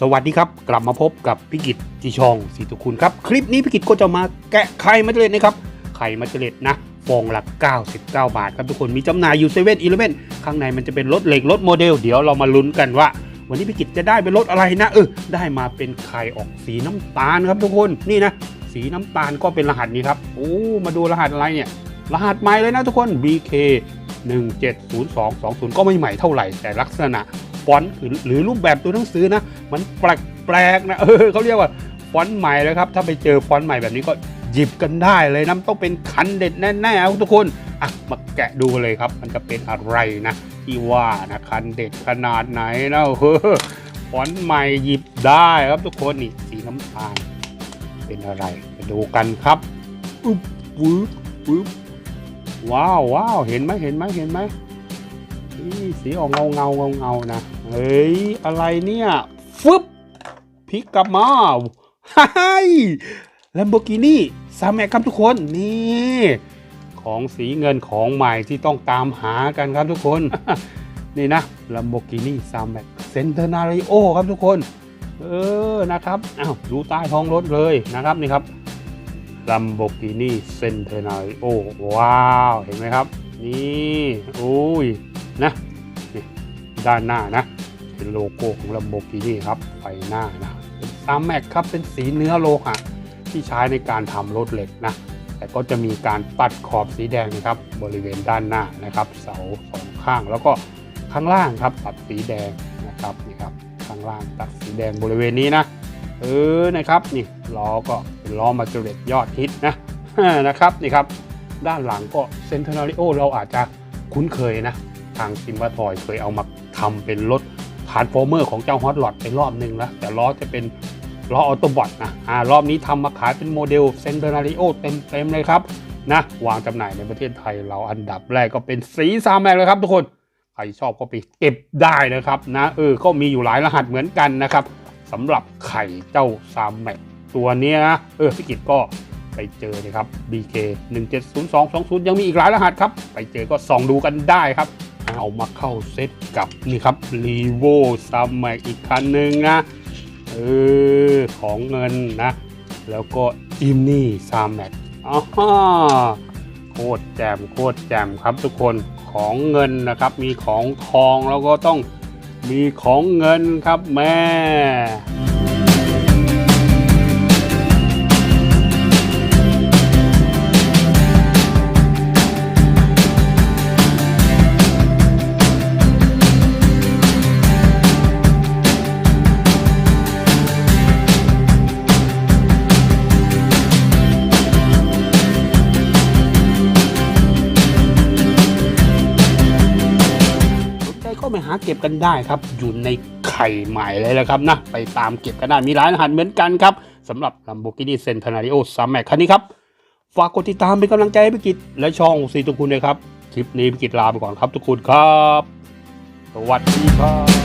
สวัสดีครับ กลับมาพบกับพิกิตจีชองสีตุคุณครับ คลิปนี้พิกิตก็จะมาแกะไข่มัจเจเลตนะครับ ไข่มัจเจเลตนะ ฟองละ 99 บาทครับทุกคนมีจำหน่ายอยู่เซเว่นอีเลเว่นข้างในมันจะเป็นรถเหล็กรถโมเดล เดี๋ยวเรามาลุ้นกันว่า วันนี้พิกิตจะได้เป็นรถอะไรนะเออได้มาเป็นไข่ออกสีน้ำตาลครับทุกคนนี่นะ สีน้ำตาลก็เป็นรหัสนี้ครับโอ้มาดูรหัสอะไรเนี่ย รหัสใหม่เลยนะทุกคน BK 170220 ก็ไม่ใหม่เท่าไหร่แต่ลักษณะ ฟอนต์หรือหรือรูปแบบตัวหนังสือนะ มันแปลกแปลกๆนะเออเขาเรียกว่าฟอนต์ใหม่เลยครับ ถ้าไปเจอฟอนต์ใหม่แบบนี้ก็หยิบกันได้เลยนะต้องเป็นคันเด็ดแน่ๆครับทุกคนอะมาแกะดูเลยครับ มันจะเป็นอะไรนะที่ว่านะคันเด็ดขนาดไหนนะเออฟอนต์ใหม่หยิบได้ครับทุกคนนี่สีน้ำตาลเป็นอะไรไปดูกันครับอึ๊บวึบวึบว้าวว้าวเห็นไหมเห็นไหมเห็นไหม นี่สีออกเงาเงาเงาเงานะ เฮ้ย อะไรเนี่ย ฟึบพลิกกลับมาฮ่ายแลมโบกินี่ซาแม็กครับทุกคนนี่ของสีเงินของใหม่ที่ต้องตามหากันครับทุกคน นี่นะ Lamborghini s a m a c Centenario ครับทุกคน เออนะครับอ้าวดูใต้ท้องรถเลยนะครับนี่ครับ Lamborghini Centenario ว้าว เห็นไหมครับ นี่โอ้ย ด้านหน้านะ เป็นโลโก้ของ Lamborghini ครับไฟหน้านะเป็นซามแม็กครับเป็นสีเนื้อโลหะที่ใช้ในการทำรถเหล็กนะแต่ก็จะมีการตัดขอบสีแดงนะครับบริเวณด้านหน้านะครับ เสาสองข้างแล้วก็ข้างล่างครับตัดสีแดงนะครับนี่ครับข้างล่างตัดสีแดงบริเวณนี้นะเออนะครับนี่ล้อก็เป็นล้อมาจูเรตยอดฮิตนะนะครับนี่ครับด้านหลังก็เซนเทนาริโอเราอาจจะคุ้นเคยนะ ทางซิมบัทอยเคยเอามา ทำเป็นรถทาร์ฟอร์เมอร์ของเจ้าฮอตลอดไปรอบหนึ่งแล้วแต่ล้อจะเป็นล้อออโตบอทนะอ่ารอบนี้ทำมาขายเป็นโมเดลเซนเทนาริโอเต็มเต็มๆเลยครับนะวางจำหน่ายในประเทศไทยเราอันดับแรกก็เป็นสีซามแมกเลยครับทุกคนใครชอบก็ไปเก็บได้นะครับนะเออก็มีอยู่หลายรหัสเหมือนกันนะครับสำหรับไข่เจ้าซามแมกตัวนี้นะเออพิกิจก็ไปเจอเลยครับ BK 170220 ยังมีอีกหลายรหัสครับ ไปเจอก็ส่องดูกันได้ครับ เอามาเข้าเซตกับนี่ครับ r e v o s a m a c อีกคันหนึ่งนะเออของเงินนะ แล้วก็จิมนี่ซาแมกอ๋อโคตรแจมโคตรแจมครับทุกคนของเงินนะครับ มีของทองแล้วก็ต้องมีของเงินครับแม่ หาเก็บกันได้ครับ อยู่ในไข่ใหม่เลยแหละครับนะ ไปตามเก็บกันได้ มีหลายรหัสเหมือนกันครับสำหรับ Lamborghini Centenario Summit คันนี้ครับ ฝากกดติดตามเป็นกำลังใจให้พิกิจและช่องสีตุกคุณด้วยครับ คลิปนี้พิกิจลาไปก่อนครับทุกคนครับ สวัสดีครับ